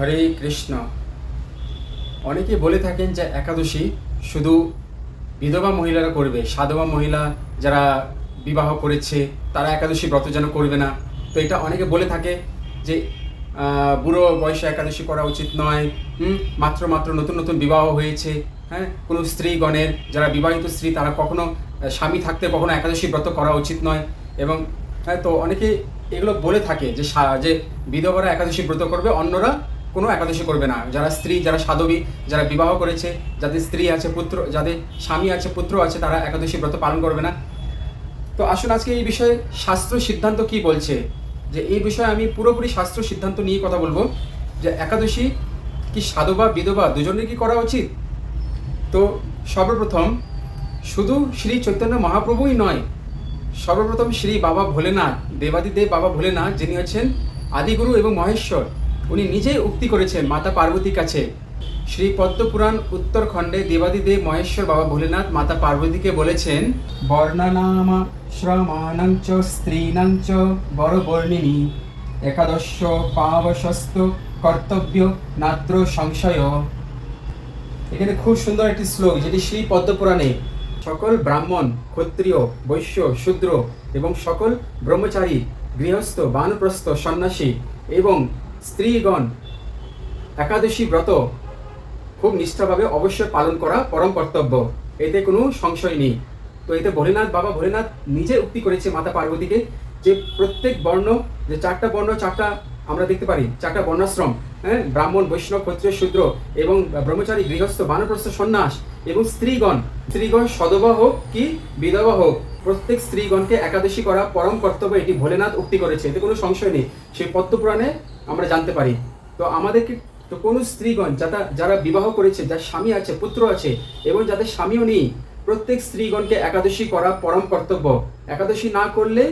হরে কৃষ্ণ। অনেকে বলে থাকেন যে একাদশী শুধু বিধবা মহিলারা করবে, সাধবা মহিলা যারা বিবাহ করেছে, তারা একাদশী ব্রত যেন করবে না। তো এটা অনেকে বলে থাকে যে বুড়ো বয়সে একাদশী করা উচিত নয়, হুম, মাত্র মাত্র নতুন নতুন বিবাহ হয়েছে হ্যাঁ কোনো স্ত্রীগণের, যারা বিবাহিত স্ত্রী, তারা কখনো স্বামী থাকতে কখনো একাদশী ব্রত করা উচিত নয়। এবং হ্যাঁ তো অনেকে এগুলো বলে থাকে যে যে বিধবারা একাদশী ব্রত করবে, অন্যরা কোনো একাদশী করবে না। যারা স্ত্রী, যারা সাধবী, যারা বিবাহ করেছে, যাদের স্ত্রী আছে, পুত্র, যাদের স্বামী আছে, পুত্র আছে, তারা একাদশী ব্রত পালন করবে না। তো আসুন আজকে এই বিষয়ে শাস্ত্র সিদ্ধান্ত কি বলছে? যে এই বিষয়ে আমি পুরোপুরি শাস্ত্র সিদ্ধান্ত নিয়ে কথা বলব। যে একাদশী কি সাধবা, বিধবা দুজনের কি করা উচিত? তো সর্বপ্রথম শুধু শ্রী চৈতন্য মহাপ্রভুই নয়, সর্বপ্রথম শ্রী বাবা ভোলেনাথ, দেবাদিদেব বাবা ভোলেনাথ যিনি হচ্ছেন আদিগুরু এবং মহেশ্বর উনি নিজেই উক্তি করেছেন মাতা পার্বতীর কাছে। শ্রী পদ্মপুরাণ উত্তরখণ্ডে দেবাদিদেব মহেশ্বর বাবা ভোলেনাথ মাতা পার্বতীকে বলেছেন, বর্ণনামা শ্রমাণঞ্চ স্ত্রীণঞ্চ বড় বর্ণিনী একাদশ পাবশস্ত কর্তব্য নাত্র সংশয়। এখানে খুব সুন্দর একটি শ্লোক, যেটি শ্রী পদ্মপুরাণে সকল ব্রাহ্মণ, ক্ষত্রিয়, বৈশ্য, শূদ্র এবং সকল ব্রহ্মচারী, গৃহস্থ, বানপ্রস্থ, সন্ন্যাসী এবং স্ত্রীগণ, একাদশী ব্রত খুব নিষ্ঠাভাবে অবশ্যই পালন করা পরম কর্তব্য। এতে কোনো সংশয় নেই। তো এতে ভোলেনাথ বাবা, ভোলেনাথ নিজে উক্তি করেছে মাতা পার্বতীকে যে প্রত্যেক বর্ণ, যে চারটা বর্ণ, চারটা আমরা দেখতে পারি, চারটা বর্ণাশ্রম হ্যাঁ ব্রাহ্মণ, বৈষ্ণব, ক্ষত্রিয়, শূদ্র এবং ব্রহ্মচারী, গৃহস্থ, বানপ্রস্থ, সন্ন্যাস এবং স্ত্রীগণ। স্ত্রীগণ সদবা হোক কি বিধবা হোক, প্রত্যেক স্ত্রীগণকে একাদশী করা পরম কর্তব্য এটি ভোলেনাথ উক্তি করেছে। এতে কোনো সংশয় নেই। সেই পদ্মপুরাণে আমরা জানতে পারি। তো আমাদেরকে তো কোনো স্ত্রীগণ যারা যারা বিবাহ করেছে, যার স্বামী আছে, পুত্র আছে, এবং যাদের স্বামীও নেই, প্রত্যেক স্ত্রীগণকে একাদশী করা পরম কর্তব্য। একাদশী না করলে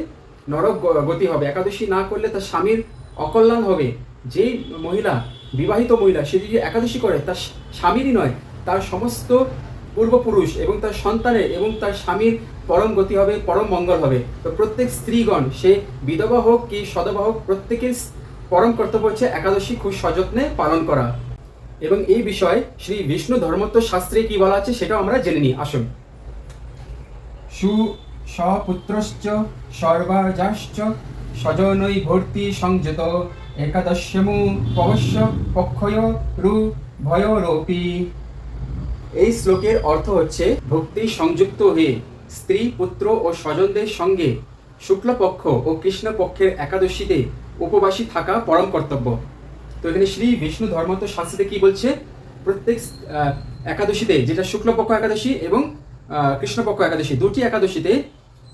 নরক গতি হবে। একাদশী না করলে তার স্বামীর অকল্যাণ হবে। যেই মহিলা, বিবাহিত মহিলা, সে যদি একাদশী করে, তার স্বামীরই নয়, তার সমস্ত পূর্বপুরুষ এবং তার সন্তানের এবং তার স্বামীর পরম গতি হবে, পরম মঙ্গল হবে। তো প্রত্যেক স্ত্রীগণ, সে বিধবা হোক কি সদবা হোক, প্রত্যেকের পরম কর্তব্য হচ্ছে একাদশী খুব সযত্নে পালন করা। এবং এই বিষয়ে শ্রী বিষ্ণু ধর্মত্ব শাস্ত্রে কি বলা আছে সেটাও আমরা জেনে নিই। আসুন। সু সপুত্রশ্চ সর্বাজাশ্চ স্বজনৈ ভর্তি সংযত একাদশ্যমু পবস্য পক্ষয় রু ভয়রূপী। এই শ্লোকের অর্থ হচ্ছে ভক্তি সংযুক্ত হয়ে স্ত্রী, পুত্র ও স্বজনদের সঙ্গে শুক্লপক্ষ ও কৃষ্ণপক্ষের একাদশীতে উপবাসী থাকা পরম কর্তব্য। তো এখানে শ্রী বিষ্ণু ধর্মত শাস্ত্রে কি বলছে? প্রত্যেক একাদশীতে, যেটা শুক্লপক্ষ একাদশী এবং কৃষ্ণপক্ষ একাদশী, দুটি একাদশীতে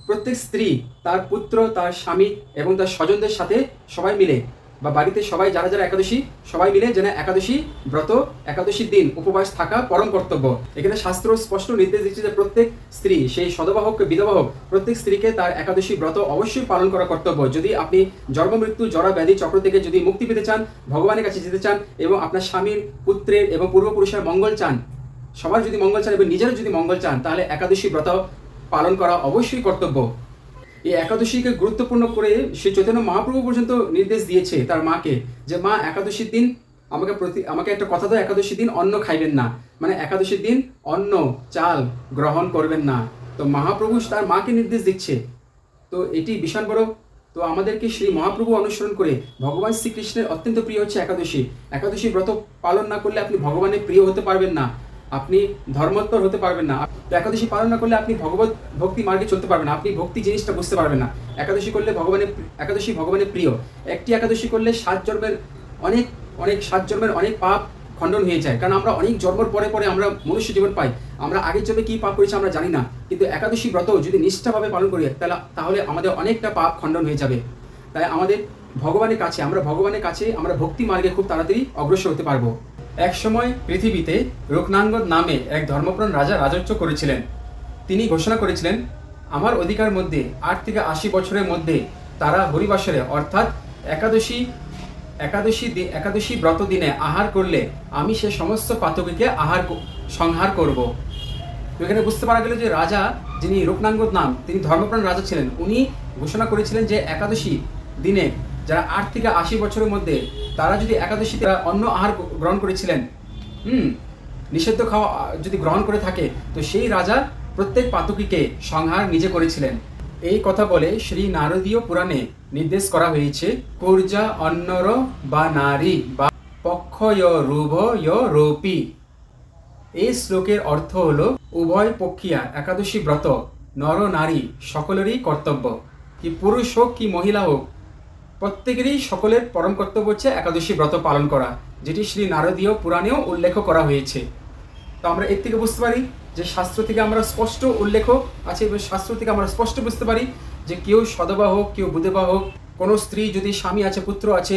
প্রত্যেক স্ত্রী, তার পুত্র, তার স্বামী এবং তার স্বজনদের সাথে সবাই মিলে বা বাড়িতে সবাই, যারা যারা একাদশী, সবাই মিলে যেন একাদশী ব্রত একাদশীর দিন উপবাস থাকা পরম কর্তব্য। এখানে শাস্ত্র স্পষ্ট নির্দেশ দিচ্ছে যে প্রত্যেক স্ত্রী, সেই সদবা হোক, বিধবা প্রত্যেক স্ত্রীকে তার একাদশী ব্রত অবশ্যই পালন করা কর্তব্য। যদি আপনি জন্ম, মৃত্যু, জরা, ব্যাধি, চক্র থেকে যদি মুক্তি পেতে চান, ভগবানের কাছে যেতে চান এবং আপনার স্বামীর, পুত্রের এবং পূর্বপুরুষের মঙ্গল চান, সবার যদি মঙ্গল চান এবং নিজেরও যদি মঙ্গল চান, তাহলে একাদশী ব্রত পালন করা অবশ্যই কর্তব্য। এই একাদশীকে গুরুত্বপূর্ণ করে শ্রী চৈতন্য মহাপ্রভু পর্যন্ত নির্দেশ দিয়েছে তার মাকে যে, মা, একাদশীর দিন আমাকে প্রতি, আমাকে একটা কথা দাও, একাদশীর দিন অন্ন খাইবেন না। মানে একাদশীর দিন অন্ন, চাল গ্রহণ করবেন না। তো মহাপ্রভু তার মাকে নির্দেশ দিচ্ছে। তো এটি বিশাল বড়। তো আমাদেরকে শ্রী মহাপ্রভু অনুসরণ করে ভগবান শ্রীকৃষ্ণের অত্যন্ত প্রিয় হচ্ছে একাদশী। একাদশী ব্রত পালন না করলে আপনি ভগবানের প্রিয় হতে পারবেন না। আপনি ধর্মোত্তর হতে পারবেন না। একাদশী পালন না করলে আপনি ভগবত ভক্তি মার্গে চলতে পারবেন না। আপনি ভক্তি জিনিসটা বুঝতে পারবেন না। একাদশী করলে ভগবানের একাদশী ভগবানের প্রিয়। একটি একাদশী করলে সাত জন্মের অনেক অনেক, সাত জন্মের অনেক পাপ খণ্ডন হয়ে যায়। কারণ আমরা অনেক জন্মর পরে পরে আমরা মনুষ্য জীবন পাই। আমরা আগের জন্মে কী পাপ করেছি আমরা জানি না। কিন্তু একাদশী ব্রত যদি নিষ্ঠাভাবে পালন করি, তাহলে তাহলে আমাদের অনেকটা পাপ খণ্ডন হয়ে যাবে। তাই আমাদের ভগবানের কাছে, আমরা ভগবানের কাছে, আমরা ভক্তি মার্গে খুব তাড়াতাড়ি অগ্রসর হতে পারব। এক সময় পৃথিবীতে রূপনাঙ্গদ নামে এক ধর্মপ্রাণ রাজা রাজত্ব করেছিলেন। তিনি ঘোষণা করেছিলেন, আমার অধিকার মধ্যে আট থেকে আশি বছরের মধ্যে তারা হরিবাসরে, অর্থাৎ একাদশী একাদশী একাদশী ব্রত দিনে আহার করলে আমি সে সমস্ত পাতকীকে আহার সংহার করব। এখানে বুঝতে পারা গেল যে রাজা যিনি রূপনাঙ্গদ নাম, তিনি ধর্মপ্রাণ রাজা ছিলেন। উনি ঘোষণা করেছিলেন যে একাদশী দিনে যারা আট থেকে আশি বছরের মধ্যে তারা যদি একাদশীতে অন্য আহার গ্রহণ করেছিলেন, হুম, নিষিদ্ধ খাওয়া, যদি গ্রহণ করে থাকে, তো সেই রাজা প্রত্যেক পাতকীকে সংহার নিজে করেছিলেন। এই কথা বলে শ্রী নারদীয় পুরাণে নির্দেশ করা হয়েছে, কুর্জা অন্নর বা নারী বা পক্ষয় রুভ রোপি। এই শ্লোকের অর্থ হলো উভয় পক্ষিয়া, একাদশী ব্রত, নর নারী, সকলেরই কর্তব্য। কি পুরুষ হোক, কি মহিলা হোক প্রত্যেকেরই সকলের পরম কর্তব্য হচ্ছে একাদশী ব্রত পালন করা, যেটি শ্রী নারদীয় পুরাণেও উল্লেখ করা হয়েছে। তো আমরা এর থেকে বুঝতে পারি যে শাস্ত্র থেকে আমরা স্পষ্ট উল্লেখ আছে, এবং শাস্ত্র থেকে আমরা স্পষ্ট বুঝতে পারি যে কেউ সদবা হোক, কেউ বুধবা হোক, কোনো স্ত্রী যদি স্বামী আছে, পুত্র আছে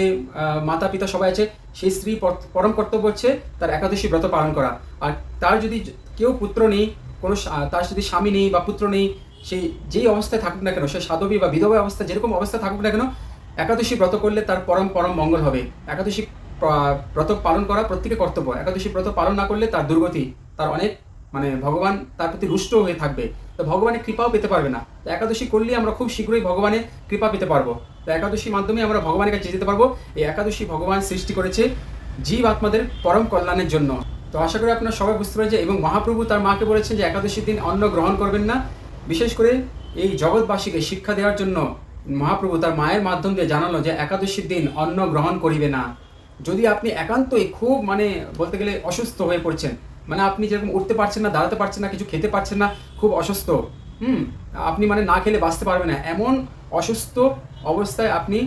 মাতা, পিতা সবাই আছে, সেই স্ত্রী পরম কর্তব্য হচ্ছে তার একাদশী ব্রত পালন করা। আর তার যদি কেউ পুত্র নেই, কোনো তার যদি স্বামী নেই বা পুত্র নেই, সেই যেই অবস্থায় থাকুক না কেন, সে সাধবী বা বিধবা অবস্থা, যেরকম অবস্থা থাকুক না কেন একাদশী ব্রত করলে তার পরম পরম মঙ্গল হবে। একাদশী ব্রত পালন করা প্রত্যেকের কর্তব্য। একাদশী ব্রত পালন না করলে তার দুর্গতি, তার অনেক মানে ভগবান তার প্রতি রুষ্ট হয়ে থাকবে। তো ভগবানের কৃপাও পেতে পারবে না। তো একাদশী করলে আমরা খুব শীঘ্রই ভগবানের কৃপা পেতে পারব। তো একাদশীর মাধ্যমে আমরা ভগবানের কাছে যেতে পারব। এই একাদশী ভগবান সৃষ্টি করেছে জীব আত্মাদের পরম কল্যাণের জন্য। তো আশা করি আপনারা সবাই বুঝতে পারছেন এবং মহাপ্রভু তার মাকে বলেছেন যে একাদশীর দিন অন্ন গ্রহণ করবেন না। বিশেষ করে এই জগৎবাসীকে শিক্ষা দেওয়ার জন্য মহাপ্রভু তার মায়ের মাধ্যম দিয়ে জানালো যে একাদশীর দিন অন্ন গ্রহণ করিবে না। যদি আপনি একান্তই খুব মানে বলতে গেলে অসুস্থ হয়ে পড়ছেন মানে আপনি যেরকম উঠতে পারছেন না, দাঁড়াতে পারছেন না, কিছু খেতে পারছেন না, খুব অসুস্থ, হুম, আপনি মানে না খেলে বাঁচতে পারবেন না। এমন অসুস্থ অবস্থায় আপনি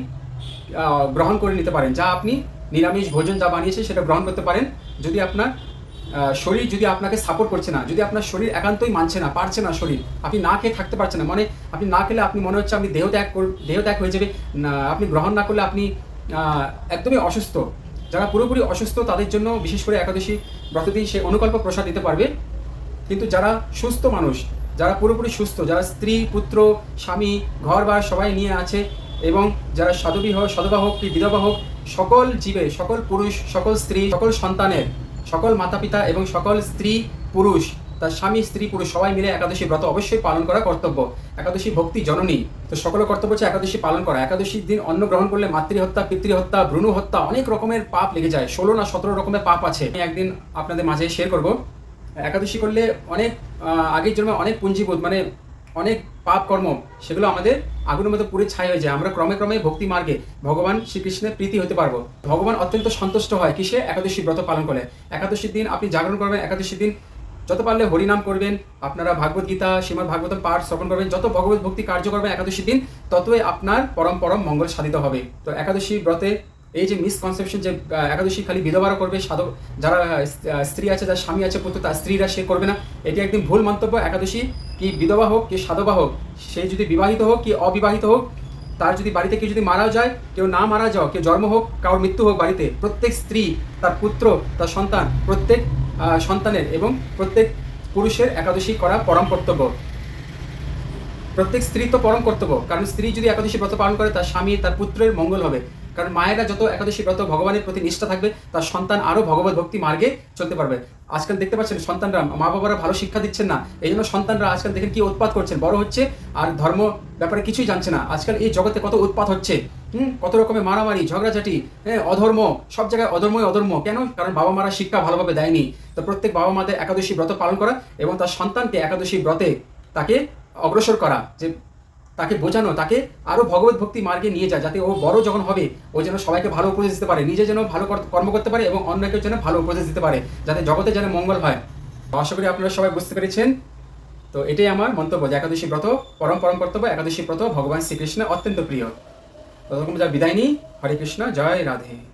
গ্রহণ করে নিতে পারেন। যা আপনি নিরামিষ ভোজন যা বানিয়েছে সেটা গ্রহণ করতে পারেন। যদি আপনার শরীর যদি আপনাকে সাপোর্ট করছে না, যদি আপনার শরীর একান্তই মানছে না, পারছে না শরীর, আপনি না খেয়ে থাকতে পারছেন না মানে আপনি না খেলে আপনি মনে হচ্ছে আপনি দেহ ত্যাগ কর- দেহ ত্যাগ হয়ে যাবে আপনি গ্রহণ না করলে আপনি একদমই অসুস্থ। যারা পুরোপুরি অসুস্থ, তাদের জন্য বিশেষ করে একাদশী ব্রতদিন সে অনুকল্প প্রসাদ দিতে পারবে। কিন্তু যারা সুস্থ মানুষ, যারা পুরোপুরি সুস্থ, যারা স্ত্রী, পুত্র, স্বামী ঘর বার সবাই নিয়ে আছে, এবং যারা সাধবী হোক সদবা হোক কি বিধবা হোক, সকল জীবে, সকল পুরুষ, সকল স্ত্রী, সকল সন্তানের সকল মাতা পিতা এবং সকল স্ত্রী পুরুষ, তার স্বামী, স্ত্রী, পুরুষ সবাই মিলে একাদশী ব্রত অবশ্যই পালন করা কর্তব্য। একাদশী ভক্তি জননী। তো সকল কর্তব্য হচ্ছে একাদশী পালন করা। একাদশীর দিন অন্ন গ্রহণ করলে মাতৃহত্যা, পিতৃহত্যা ভ্রূণ হত্যা অনেক রকমের পাপ লেগে যায়। ষোলো না সতেরো রকমের পাপ আছে। আমি একদিন আপনাদের মাঝে শেয়ার করব। একাদশী করলে অনেক আগের জন্মে অনেক পুঞ্জীবোধ মানে অনেক পাপ কর্ম, সেগুলো আমাদের আগুনের মতো পুরে ছাই হয়ে যায়। আমরা ক্রমে ক্রমে ভক্তি মার্গে ভগবান শ্রীকৃষ্ণের প্রীতি হতে পারব। ভগবান অত্যন্ত সন্তুষ্ট হয় কিসে? একাদশী ব্রত পালন করলে একাদশীর দিন আপনি জাগরণ করবেন। একাদশীর দিন যত পারলে হরিনাম করবেন, আপনারা ভাগবত গীতা, শ্রীমদ ভাগবতম পাঠ শ্রবণ করবেন, যত ভগবত ভক্তি কার্য করবেন একাদশীর দিন, ততই আপনার পরম পরম মঙ্গল সাধিত হবে। তো একাদশী ব্রতে এই যে মিসকনসেপশন যে একাদশী খালি বিধবারা করবে, সাধক, যারা স্ত্রী আছে, যার স্বামী আছে পুত্র, তার স্ত্রীরা সে করবে না। এটি একদম ভুল মন্তব্য। একাদশী কি বিধবা হোক, কি সাধবা হোক, সে যদি বিবাহিত হোক, কি অবিবাহিত হোক, তার যদি বাড়িতে কেউ যদি মারাও যায়, কেউ না মারা যাও, কেউ জন্ম হোক, কারোর মৃত্যু হোক বাড়িতে, প্রত্যেক স্ত্রী, তার পুত্র, তার সন্তান, প্রত্যেক সন্তানের এবং প্রত্যেক পুরুষের একাদশী করা পরম কর্তব্য। প্রত্যেক স্ত্রী তো পরম কর্তব্য, কারণ স্ত্রী যদি একাদশী ব্রত পালন করে, তার স্বামী, তার পুত্রের মঙ্গল হবে। কারণ মায়েরা যত একাদশী ব্রত ভগবানের প্রতি নিষ্ঠা থাকবে, তার সন্তান আরও ভগবত ভক্তি মার্গে চলতে পারবে। আজকাল দেখতে পাচ্ছেন সন্তানরা মা বাবারা ভালো শিক্ষা দিচ্ছেন না। এই জন্য সন্তানরা আজকাল দেখেন কি উৎপাত করছেন। বড় হচ্ছে আর ধর্ম ব্যাপারে কিছুই জানছে না। আজকাল এই জগতে কত উৎপাত হচ্ছে, হুম? কত রকমের মারামারি, ঝগড়াঝাটি হ্যাঁ? অধর্ম, সব জায়গায় অধর্মই অধর্ম। কেন? কারণ বাবা মারা শিক্ষা ভালোভাবে দেয়নি। তো প্রত্যেক বাবা মাদের একাদশী ব্রত পালন করা এবং তার সন্তানকে একাদশী ব্রতে তাকে অগ্রসর করা। যে তাকে বোঝানো, তাকে আরও ভগবত ভক্তি মার্গে নিয়ে যায়, যাতে ও বড় যখন হবে, ও যেন সবাইকে ভালো উপদেশ দিতে পারে, নিজে যেন ভালো কর- কর্ম করতে পারে এবং অন্যকেও যেন ভালো উপদেশ দিতে পারে, যাতে জগতে যেন মঙ্গল হয়। আশা করি আপনারা সবাই বুঝতে পেরেছেন। তো এটাই আমার মন্তব্য যে একাদশী ব্রত পরম পরম কর্তব্য, একাদশী ব্রত ভগবান শ্রীকৃষ্ণ অত্যন্ত প্রিয়। ততক্ষণ যা বিদায় নিই। হরে কৃষ্ণ, জয় রাধে।